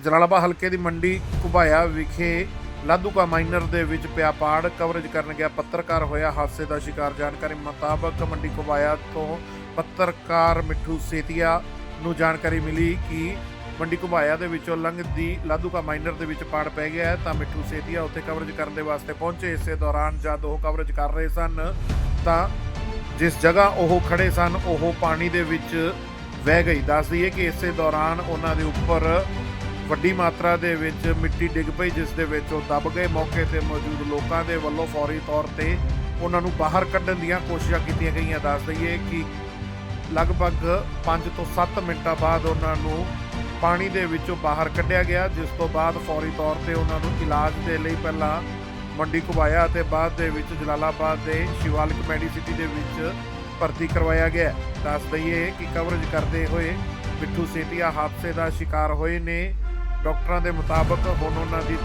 ਜਲਾਲਾਬਾਦ ਹਲਕੇ ਦੀ ਮੰਡੀ ਘੁਬਾਇਆ ਵਿਖੇ ਲਾਧੂਕਾ ਮਾਈਨਰ ਦੇ ਵਿੱਚ ਪਿਆ ਪਾੜ। ਕਵਰੇਜ ਕਰਨ ਗਿਆ ਪੱਤਰਕਾਰ ਹੋਇਆ ਹਾਦਸੇ ਦਾ ਸ਼ਿਕਾਰ। ਜਾਣਕਾਰੀ ਮੁਤਾਬਕ ਮੰਡੀ ਘੁਬਾਇਆ ਤੋਂ ਪੱਤਰਕਾਰ ਮਿੱਠੂ ਸੇਤੀਆ ਨੂੰ ਜਾਣਕਾਰੀ ਮਿਲੀ ਕਿ ਮੰਡੀ ਘੁਬਾਇਆ ਦੇ ਵਿੱਚੋਂ ਲੰਘਦੀ ਲਾਧੂਕਾ ਮਾਈਨਰ ਦੇ ਵਿੱਚ ਪਾੜ ਪੈ ਗਿਆ ਤਾਂ ਮਿੱਠੂ ਸੇਤੀਆ ਉੱਥੇ ਕਵਰੇਜ ਕਰਨ ਦੇ ਵਾਸਤੇ ਪਹੁੰਚੇ। ਇਸੇ ਦੌਰਾਨ ਜਦ ਉਹ ਕਵਰੇਜ ਕਰ ਰਹੇ ਸਨ, ਤਾਂ ਜਿਸ ਜਗ੍ਹਾ ਉਹ ਖੜੇ ਸਨ, ਉਹ ਪਾਣੀ ਦੇ ਵਿੱਚ ਵਹਿ ਗਈ। ਦੱਸ ਦਈਏ ਕਿ ਇਸੇ ਦੌਰਾਨ ਉਹਨਾਂ ਦੇ ਉੱਪਰ ਵੱਡੀ ਮਾਤਰਾ ਦੇ ਵਿੱਚ ਮਿੱਟੀ ਡਿੱਗ ਪਈ, ਜਿਸ ਦੇ ਵਿੱਚ ਉਹ ਦਬ ਗਏ। ਮੌਕੇ ਤੇ ਮੌਜੂਦ ਲੋਕਾਂ ਦੇ ਵੱਲੋਂ ਫੌਰੀ ਤੌਰ ਤੇ ਉਹਨਾਂ ਨੂੰ ਬਾਹਰ ਕੱਢਣ ਦੀਆਂ ਕੋਸ਼ਿਸ਼ਾਂ ਕੀਤੀਆਂ ਗਈਆਂ। ਦੱਸ ਦਈਏ ਕਿ ਲਗਭਗ 5 ਤੋਂ 7 ਮਿੰਟਾਂ ਬਾਅਦ ਉਹਨਾਂ ਨੂੰ ਪਾਣੀ ਦੇ ਵਿੱਚੋਂ ਬਾਹਰ ਕੱਢਿਆ ਗਿਆ, ਜਿਸ ਤੋਂ ਬਾਅਦ ਫੌਰੀ ਤੌਰ ਤੇ ਉਹਨਾਂ ਨੂੰ ਇਲਾਜ ਦੇ ਲਈ ਪਹਿਲਾਂ ਮੰਡੀ ਘੁਬਾਇਆ ਅਤੇ ਬਾਅਦ ਦੇ ਵਿੱਚ ਜਲਾਲਾਬਾਦ ਦੇ ਸ਼ਿਵਾਲਿਕ ਮੈਡੀਸਿਟੀ ਦੇ ਵਿੱਚ ਭਰਤੀ ਕਰਵਾਇਆ ਗਿਆ। ਦੱਸ ਦਈਏ ਕਿ ਕਵਰੇਜ ਕਰਦੇ ਹੋਏ ਮਿੱਠੂ ਸੇਤੀਆ ਹਾਦਸੇ ਦਾ ਸ਼ਿਕਾਰ ਹੋਏ ਨੇ। ਡਾਕਟਰਾਂ ਦੇ ਮੁਤਾਬਕ ਹੁਣ ਉਹਨਾਂ ਦੀ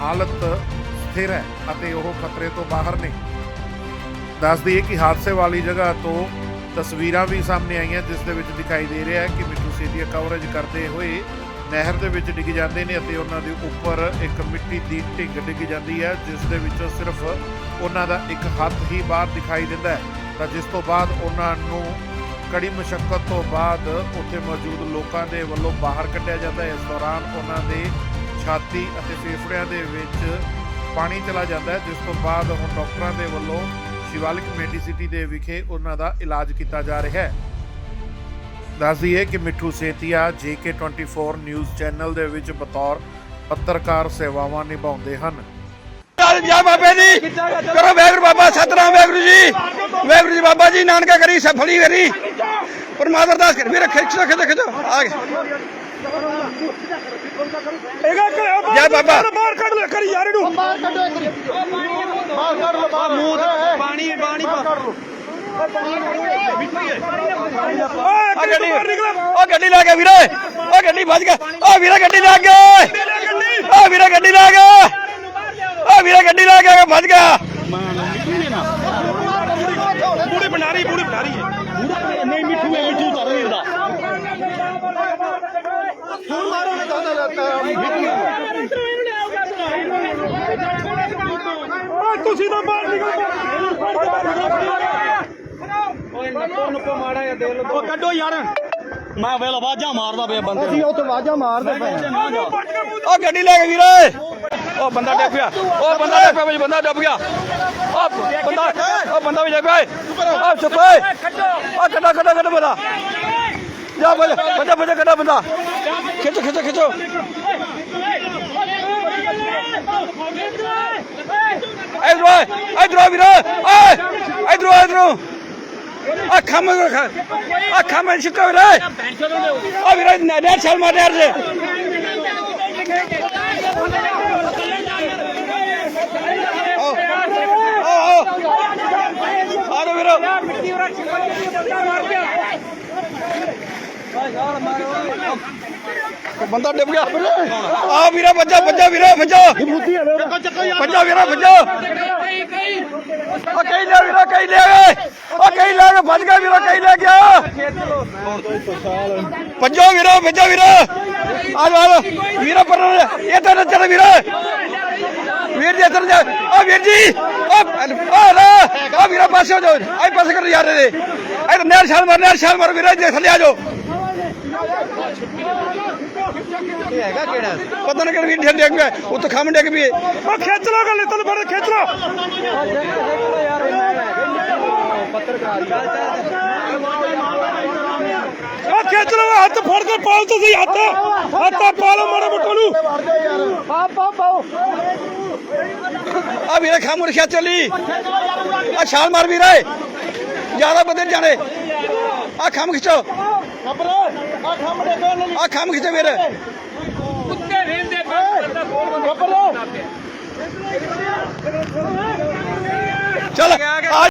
ਹਾਲਤ ਸਥਿਰ ਹੈ ਅਤੇ ਉਹ ਖਤਰੇ ਤੋਂ ਬਾਹਰ ਨੇ। ਦੱਸ ਦਈਏ ਕਿ ਹਾਦਸੇ ਵਾਲੀ ਜਗ੍ਹਾ ਤੋਂ ਤਸਵੀਰਾਂ ਵੀ ਸਾਹਮਣੇ ਆਈਆਂ, ਜਿਸ ਦੇ ਵਿੱਚ ਦਿਖਾਈ ਦੇ ਰਿਹਾ ਹੈ ਕਿ ਮਿੱਠੂ ਸੇਤੀਆ ਕਵਰੇਜ ਕਰਦੇ ਹੋਏ ਨਹਿਰ ਦੇ ਵਿੱਚ ਡਿੱਗ ਜਾਂਦੇ ਨੇ ਅਤੇ ਉਹਨਾਂ ਦੇ ਉੱਪਰ ਇੱਕ ਮਿੱਟੀ ਦੀ ਢਿੱਗ ਡਿੱਗ ਜਾਂਦੀ ਹੈ, ਜਿਸ ਦੇ ਵਿੱਚੋਂ ਸਿਰਫ ਉਹਨਾਂ ਦਾ ਇੱਕ ਹੱਥ ਹੀ ਬਾਹਰ ਦਿਖਾਈ ਦਿੰਦਾ ਹੈ। ਤਾਂ ਜਿਸ ਤੋਂ ਬਾਅਦ ਉਹਨਾਂ ਨੂੰ ਕੜੀ ਮੁਸ਼ਕਲ ਤੋਂ ਬਾਅਦ ਉੱਥੇ ਮੌਜੂਦ ਲੋਕਾਂ ਦੇ ਵੱਲੋਂ ਬਾਹਰ ਕੱਢਿਆ ਜਾਂਦਾ ਹੈ। ਇਸ ਦੌਰਾਨ ਉਹਨਾਂ ਦੇ ਛਾਤੀ ਅਤੇ ਫੇਫੜਿਆਂ ਦੇ ਵਿੱਚ ਪਾਣੀ ਚਲਾ ਜਾਂਦਾ ਹੈ, ਜਿਸ ਤੋਂ ਬਾਅਦ ਹੁਣ ਡਾਕਟਰਾਂ ਦੇ ਵੱਲੋਂ ਸ਼ਿਵਾਲਿਕ ਮੈਡੀਸਿਟੀ ਦੇ ਵਿਖੇ ਉਹਨਾਂ ਦਾ ਇਲਾਜ ਕੀਤਾ ਜਾ ਰਿਹਾ ਹੈ। ਦੱਸ ਦਈਏ ਕਿ Mitthu Setia JK24 news channel ਦੇ ਵਿੱਚ ਬਤੌਰ ਪੱਤਰਕਾਰ ਸੇਵਾਵਾਂ ਨਿਭਾਉਂਦੇ ਹਨ। ਜੈ ਬਾਬੇ ਦੀ ਕਰੋ ਵੈਗੁਰੂ ਬਾਬਾ ਸਤਨਾਮ ਵੈਗੁਰੂ ਜੀ। ਵੈਗੁਰੂ ਜੀ ਬਾਬਾ ਜੀ ਨਾਨਕਾ ਕਰੀ ਸਫਲੀ ਕਰੀ ਪਰਮਾਤਮਾ ਅਰਦਾਸ ਕਰ ਵੀਰੇ ਖਿੱਚ ਖਿੱਚ ਖਿੱਚ ਆ ਗਿਆ ਜੈ ਬਾਬਾ। ਬਾਹਰ ਕੱਢ ਲੈ ਕਰੀ ਯਾਰ ਇਹਨੂੰ। ਬਾਹਰ ਕੱਢੋ ਇੱਕ ਬਾਹਰ ਕੱਢ ਲਓ ਬਾਹਰ। ਮੂੰਹ ਪਾਣੀ ਪਾਣੀ ਆ ਓਏ ਗੱਡੀ। ਬਾਹਰ ਨਿਕਲ। ਉਹ ਗੱਡੀ ਲੈ ਕੇ ਵੀਰੇ। ਉਹ ਗੱਡੀ ਵੱਜ ਗਿਆ। ਉਹ ਵੀਰੇ ਗੱਡੀ ਲੈ ਕੇ। ਉਹ ਵੀਰੇ ਗੱਡੀ। ਲੈ ਕੇ ਉਹ ਵੀਰੇ ਗੱਡੀ ਲੈ ਕੇ। ਵੱਜ ਗਿਆ। ਪੂਰੀ ਬਨਾਰੀ ਪੂਰੀ ਬਨਾਰੀ ਹੈ। ਨਹੀਂ ਮਿੱਠੂ ਹੈ ਮਿੱਠੂ ਤਾਂ ਨਹੀਂ ਦਾ ਹੁਣ ਮਾਰੋ ਨਾ ਦਾਦਾ ਲੱਤਾ ਓਏ ਤੁਸੀਂ ਤਾਂ ਬਾਹਰ ਨਿਕਲ ਉਹ ਕੱਢੋ ਯਾਰ। ਮੈਂ ਵੇਲ ਆਵਾਜ਼ਾਂ ਮਾਰਦਾ ਪਿਆ ਬੰਦੇ ਅਸੀਂ ਉੱਥੇ ਆਵਾਜ਼ਾਂ ਮਾਰਦੇ ਪਏ ਉਹ ਗੱਡੀ ਲੈ ਕੇ ਵੀਰੇ। ਉਹ ਬੰਦਾ ਡੱਬ ਗਿਆ ਉਹ ਬੰਦਾ ਡੱਬ ਗਿਆ ਬੰਦਾ ਡੱਬ ਗਿਆ। ਉਹ ਬੰਦਾ ਉਹ ਬੰਦਾ ਵੀ ਡੱਬ ਗਿਆ ਉਹ ਚੁੱਪੇ ਉਹ ਕੱਢਾ ਕੱਢਾ ਕੱਢਾ ਬੰਦਾ। ਜਾ ਬੱਜਾ ਬੱਜਾ ਬੱਜਾ ਕੱਢਾ ਬੰਦਾ। ਖਿੱਚੋ ਖਿੱਚੋ ਖਿੱਚੋ। ਇਧਰੋਂ ਆ, ਇਧਰੋਂ ਆ ਵੀਰੇ। ਓਏ ਇਧਰੋਂ ਆ, ਇਧਰੋਂ। ਅੱਖਾਂ ਮੇ ਰੱਖ ਅੱਖਾਂ ਮੇ ਸ਼ਿਕਾ ਵੀਰੇ ਆ ਵੀਰੇ ਨਹਿਰ ਛਾਲ ਮਾਰ ਨਹਿਰ ਦੇ ਆਓ ਆਓ ਆ ਲੋ ਵੀਰੋ ਉਹ ਬੰਦਾ ਡਿੱਬ ਗਿਆ ਆ ਵੀਰੇ ਬੱਜਾ ਬੱਜਾ ਵੀਰੇ ਬੱਜਾ ਬੱਜਾ ਵੀਰੇ ਬੱਜਾ ਆ ਕਈ ਲੈ ਵੀਰੇ ਕਈ ਲੈ ਆ ਕਈ ਕੇ ਭੱਜ ਗਿਆ ਵੀਰਾ ਕਈ ਲੈ ਗਿਆ ਭੱਜੋ ਵੀਰੇ ਭੱਜੋ ਵੀਰੇ। ਆ ਜਾ ਆ ਪਰ ਇਹ ਤਾਂ ਚੱਲ ਵੀਰੇ। ਵੀਰ ਜੀ, ਇੱਧਰ ਜਾ ਆ ਵੀਰ ਜੀ, ਆ ਆ ਆ ਵੀਰੇ ਪਾਸੇ ਹੋ ਜਾਓ। ਆਈ ਪਾਸੇ ਕਰ ਯਾਰ ਦੇ। ਇਹ ਨਹਿਰ ਛਾਲ ਮਾਰ, ਨਹਿਰ ਛਾਲ ਮਾਰ, ਵੀਰੇ ਜੀ ਥੱਲੇ ਆ ਜਾਓ। ਇਹ ਹੈਗਾ ਕਿਹੜਾ ਪਤਾ ਨਹੀਂ ਕਿਹੜੀ ਢਿੱਡ ਡਿੱਗ ਗਿਆ ਉੱਥੇ ਖੰਮ ਡਿੱਗ ਪਈ। ਓ ਖਿੱਚ ਲੋ ਗੱਲ ਤਨ ਫੜ ਖਿੱਚ ਲੋ ਓ ਖਿੱਚ ਲੋ ਹੱਥ ਫੜ ਕੇ ਪਾਲ ਤੁਸੀਂ ਹੱਥ। ਹੱਥ ਪਾ ਲਓ ਮਾੜੇ ਮੋਟੇ ਨੂੰ। ਪਾ ਪਾ ਪਾਓ। ਆ ਵੀਰੇ ਖੰਮ ਰਖਿਆ ਚੱਲੀ। ਆ ਛਾਲ ਮਾਰ ਵੀਰੇ। ਜ਼ਿਆਦਾ ਬੰਦੇ ਨੀ ਜਾਣੇ। ਆ ਖੰਮ ਖਿੱਚੋ। ਖਬਰ ਆ ਖੰਮ ਦੇ ਕੋਲ ਆ ਖੰਮ ਖਿੱਚੋ ਵੀਰੇ ਖਬਰ। ਚੱਲ ਆ